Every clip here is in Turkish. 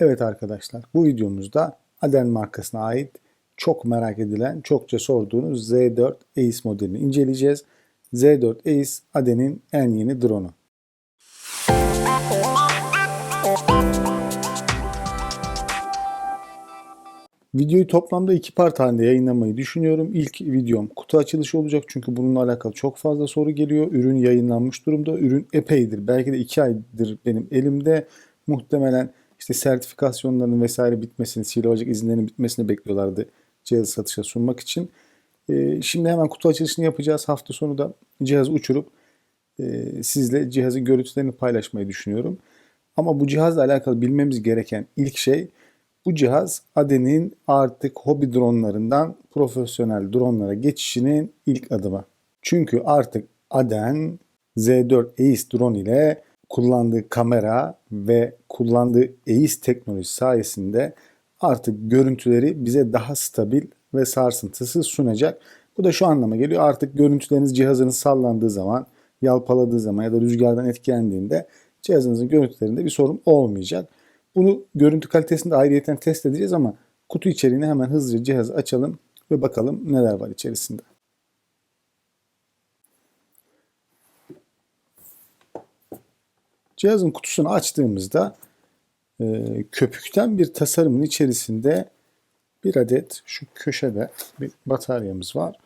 Evet arkadaşlar bu videomuzda Aden markasına ait çok merak edilen, çokça sorduğunuz Z4 Ace modelini inceleyeceğiz. Z4 Ace Aden'in en yeni drone'u. Videoyu toplamda iki part halinde yayınlamayı düşünüyorum. İlk videom kutu açılışı olacak çünkü bununla alakalı çok fazla soru geliyor. Ürün yayınlanmış durumda. Ürün epeydir. Belki de iki aydır benim elimde. Muhtemelen işte sertifikasyonlarının vesaire bitmesini, silahacak izinlerinin bitmesini bekliyorlardı cihazı satışa sunmak için. Ee, şimdi hemen kutu açılışını yapacağız. Hafta sonu da cihazı uçurup e, sizle cihazın görüntülerini paylaşmayı düşünüyorum. Ama bu cihazla alakalı bilmemiz gereken ilk şey bu cihaz Aden'in artık hobi dronlarından profesyonel dronlara geçişinin ilk adımı. Çünkü artık Aden Z4 Ace drone ile kullandığı kamera ve kullandığı Ace teknolojisi sayesinde artık görüntüleri bize daha stabil ve sarsıntısız sunacak. Bu da şu anlama geliyor. Artık görüntüleriniz cihazınız sallandığı zaman, yalpaladığı zaman ya da rüzgardan etkilendiğinde cihazınızın görüntülerinde bir sorun olmayacak. Bunu görüntü kalitesinde ayrıyeten test edeceğiz ama kutu içeriğini hemen hızlıca cihazı açalım ve bakalım neler var içerisinde. Cihazın kutusunu açtığımızda e, köpükten bir tasarımın içerisinde bir adet şu köşede bir bataryamız var.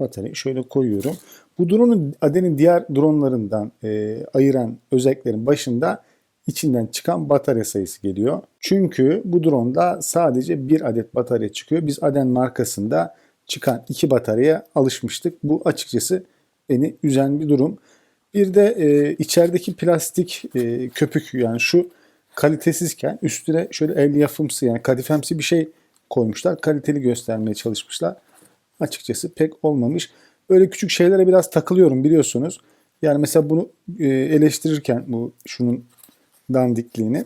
Bataryayı şöyle koyuyorum. Bu drone'un Aden'in diğer dronlarından e, ayıran özelliklerin başında içinden çıkan batarya sayısı geliyor. Çünkü bu drone'da sadece bir adet batarya çıkıyor. Biz Aden markasında çıkan iki bataryaya alışmıştık. Bu açıkçası beni üzen bir durum. Bir de e, içerideki plastik e, köpük yani şu kalitesizken üstüne şöyle el yapımsı yani kadifemsi bir şey koymuşlar. Kaliteli göstermeye çalışmışlar. Açıkçası pek olmamış. Böyle küçük şeylere biraz takılıyorum biliyorsunuz. Yani mesela bunu e, eleştirirken bu şunun dandikliğini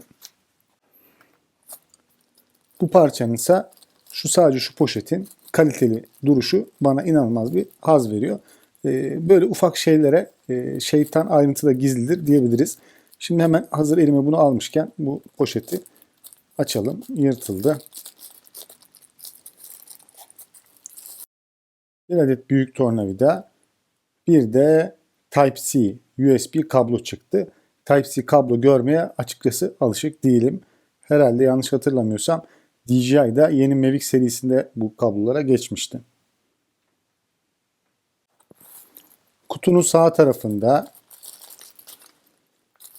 bu parçanın ise şu sadece şu poşetin kaliteli duruşu bana inanılmaz bir haz veriyor. E, böyle ufak şeylere e, şeytan ayrıntıda gizlidir diyebiliriz. Şimdi hemen hazır elime bunu almışken bu poşeti açalım. Yırtıldı. Bir adet büyük tornavida. Bir de Type-C USB kablo çıktı. Type-C kablo görmeye açıkçası alışık değilim. Herhalde yanlış hatırlamıyorsam DJI'da yeni Mavic serisinde bu kablolara geçmişti. Kutunun sağ tarafında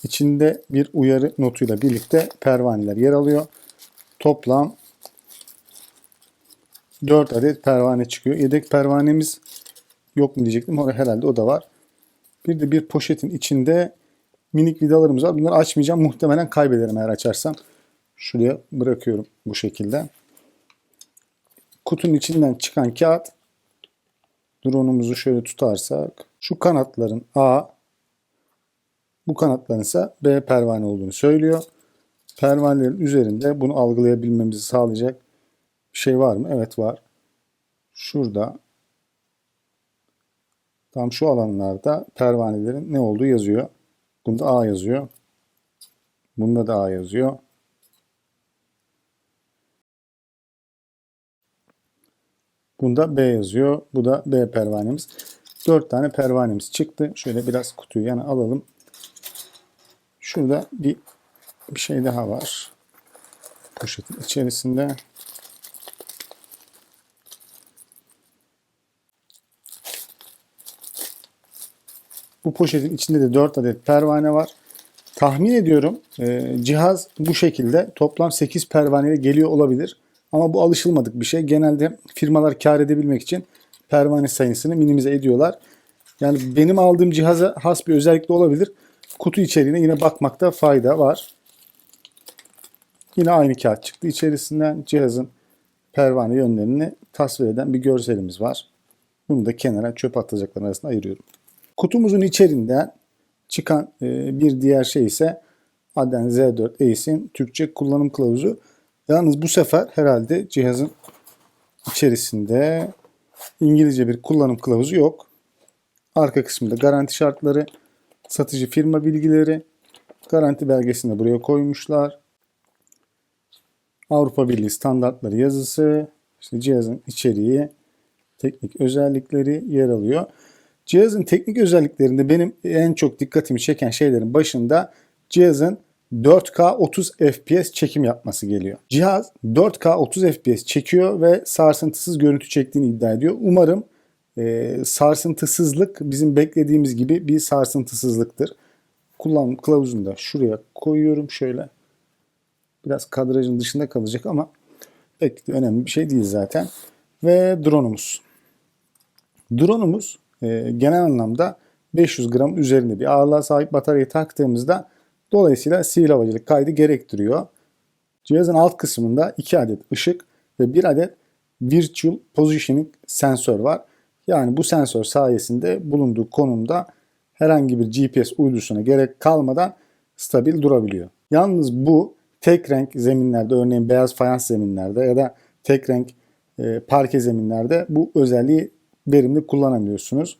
içinde bir uyarı notuyla birlikte pervaneler yer alıyor. Toplam 4 adet pervane çıkıyor. Yedek pervanemiz yok mu diyecektim. Orada herhalde o da var. Bir de bir poşetin içinde minik vidalarımız var. Bunları açmayacağım. Muhtemelen kaybederim eğer açarsam. Şuraya bırakıyorum bu şekilde. Kutunun içinden çıkan kağıt drone'umuzu şöyle tutarsak şu kanatların A bu kanatların ise B pervane olduğunu söylüyor. Pervanelerin üzerinde bunu algılayabilmemizi sağlayacak şey var mı? Evet var. Şurada tam şu alanlarda pervanelerin ne olduğu yazıyor. Bunda A yazıyor. Bunda da A yazıyor. Bunda B yazıyor. Bu da B pervanemiz. 4 tane pervanemiz çıktı. Şöyle biraz kutuyu yana alalım. Şurada bir bir şey daha var. Poşetin içerisinde. Bu poşetin içinde de 4 adet pervane var. Tahmin ediyorum e, cihaz bu şekilde toplam 8 pervaneyle geliyor olabilir. Ama bu alışılmadık bir şey. Genelde firmalar kar edebilmek için pervane sayısını minimize ediyorlar. Yani benim aldığım cihaza has bir özellik de olabilir. Kutu içeriğine yine bakmakta fayda var. Yine aynı kağıt çıktı. İçerisinden cihazın pervane yönlerini tasvir eden bir görselimiz var. Bunu da kenara çöp atacakların arasında ayırıyorum. Kutumuzun içerinden çıkan e, bir diğer şey ise Aden Z4 Ace'in Türkçe kullanım kılavuzu. Yalnız bu sefer herhalde cihazın içerisinde İngilizce bir kullanım kılavuzu yok. Arka kısmında garanti şartları, satıcı firma bilgileri, garanti belgesini buraya koymuşlar. Avrupa Birliği standartları yazısı, işte cihazın içeriği, teknik özellikleri yer alıyor. Cihazın teknik özelliklerinde benim en çok dikkatimi çeken şeylerin başında cihazın 4K 30 FPS çekim yapması geliyor. Cihaz 4K 30 FPS çekiyor ve sarsıntısız görüntü çektiğini iddia ediyor. Umarım e, sarsıntısızlık bizim beklediğimiz gibi bir sarsıntısızlıktır. Kullanım kılavuzunu da şuraya koyuyorum şöyle. Biraz kadrajın dışında kalacak ama pek önemli bir şey değil zaten. Ve drone'umuz. Drone'umuz e, genel anlamda 500 gram üzerinde bir ağırlığa sahip bataryayı taktığımızda dolayısıyla sivil havacılık kaydı gerektiriyor. Cihazın alt kısmında 2 adet ışık ve 1 adet Virtual Positioning sensör var. Yani bu sensör sayesinde bulunduğu konumda herhangi bir GPS uydusuna gerek kalmadan stabil durabiliyor. Yalnız bu tek renk zeminlerde örneğin beyaz fayans zeminlerde ya da tek renk e, parke zeminlerde bu özelliği verimli kullanamıyorsunuz.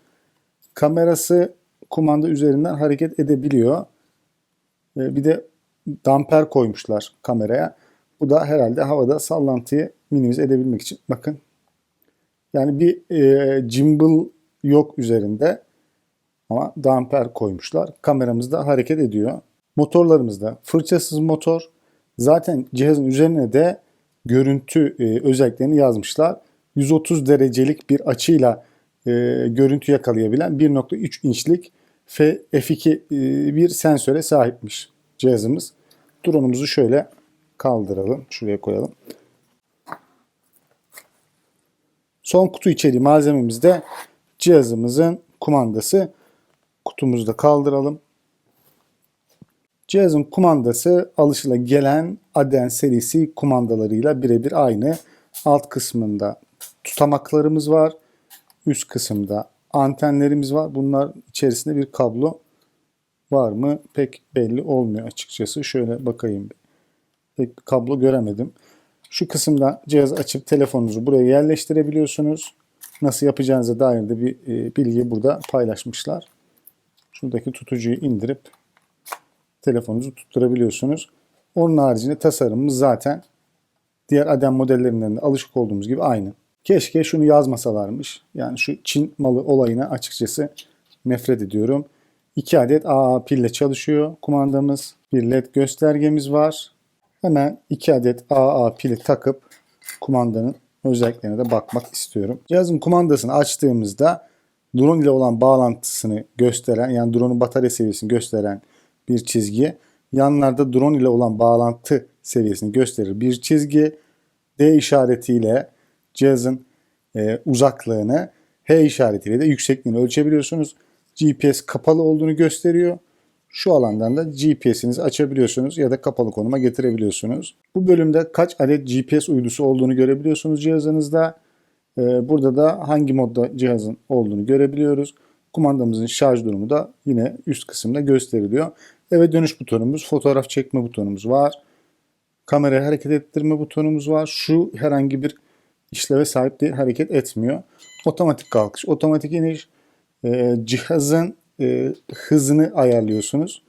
Kamerası kumanda üzerinden hareket edebiliyor. E, bir de damper koymuşlar kameraya. Bu da herhalde havada sallantıyı minimize edebilmek için. Bakın. Yani bir e, gimbal yok üzerinde ama damper koymuşlar. Kameramız da hareket ediyor. Motorlarımızda fırçasız motor. Zaten cihazın üzerine de görüntü e, özelliklerini yazmışlar. 130 derecelik bir açıyla e, görüntü yakalayabilen 1.3 inçlik F2 e, bir sensöre sahipmiş cihazımız. Drone'umuzu şöyle kaldıralım. Şuraya koyalım. Son kutu içeriği malzememizde cihazımızın kumandası. Kutumuzu da kaldıralım. Cihazın kumandası alışıla Aden serisi kumandalarıyla birebir aynı. Alt kısmında tutamaklarımız var. Üst kısımda antenlerimiz var. Bunlar içerisinde bir kablo var mı pek belli olmuyor açıkçası. Şöyle bakayım. Pek bir kablo göremedim. Şu kısımda cihazı açıp telefonunuzu buraya yerleştirebiliyorsunuz. Nasıl yapacağınıza dair de bir e, bilgi burada paylaşmışlar. Şuradaki tutucuyu indirip telefonunuzu tutturabiliyorsunuz. Onun haricinde tasarımımız zaten diğer Adem modellerinden de alışık olduğumuz gibi aynı. Keşke şunu yazmasalarmış. Yani şu Çin malı olayına açıkçası nefret ediyorum. 2 adet AA pille çalışıyor kumandamız. Bir led göstergemiz var. Hemen 2 adet AA pili takıp kumandanın özelliklerine de bakmak istiyorum. Cihazın kumandasını açtığımızda drone ile olan bağlantısını gösteren yani drone'un batarya seviyesini gösteren bir çizgi. Yanlarda drone ile olan bağlantı seviyesini gösterir bir çizgi. D işaretiyle cihazın e, uzaklığını, H işaretiyle de yüksekliğini ölçebiliyorsunuz. GPS kapalı olduğunu gösteriyor. Şu alandan da GPS'inizi açabiliyorsunuz ya da kapalı konuma getirebiliyorsunuz. Bu bölümde kaç adet GPS uydusu olduğunu görebiliyorsunuz cihazınızda. Ee, burada da hangi modda cihazın olduğunu görebiliyoruz. Kumandamızın şarj durumu da yine üst kısımda gösteriliyor. Eve dönüş butonumuz, fotoğraf çekme butonumuz var. Kamerayı hareket ettirme butonumuz var. Şu herhangi bir işleve sahip değil, hareket etmiyor. Otomatik kalkış, otomatik iniş, e, cihazın e, hızını ayarlıyorsunuz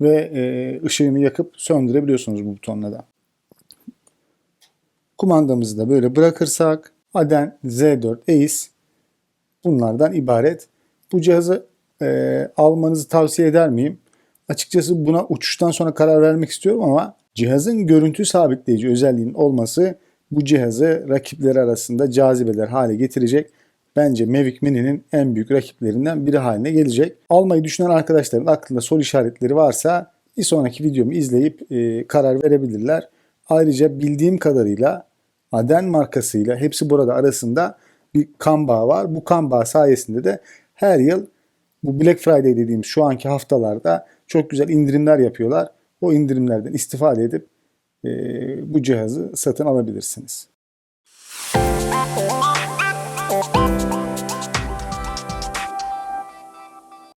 ve e, ışığını yakıp söndürebiliyorsunuz bu butonla da. Kumandamızı da böyle bırakırsak Aden Z4 Ace bunlardan ibaret. Bu cihazı e, almanızı tavsiye eder miyim? Açıkçası buna uçuştan sonra karar vermek istiyorum ama cihazın görüntü sabitleyici özelliğinin olması bu cihazı rakipleri arasında cazibeler hale getirecek bence Mavic Mini'nin en büyük rakiplerinden biri haline gelecek. Almayı düşünen arkadaşların aklında soru işaretleri varsa bir sonraki videomu izleyip e, karar verebilirler. Ayrıca bildiğim kadarıyla Aden markasıyla hepsi burada arasında bir kan bağı var. Bu kan bağı sayesinde de her yıl bu Black Friday dediğimiz şu anki haftalarda çok güzel indirimler yapıyorlar. O indirimlerden istifade edip bu cihazı satın alabilirsiniz.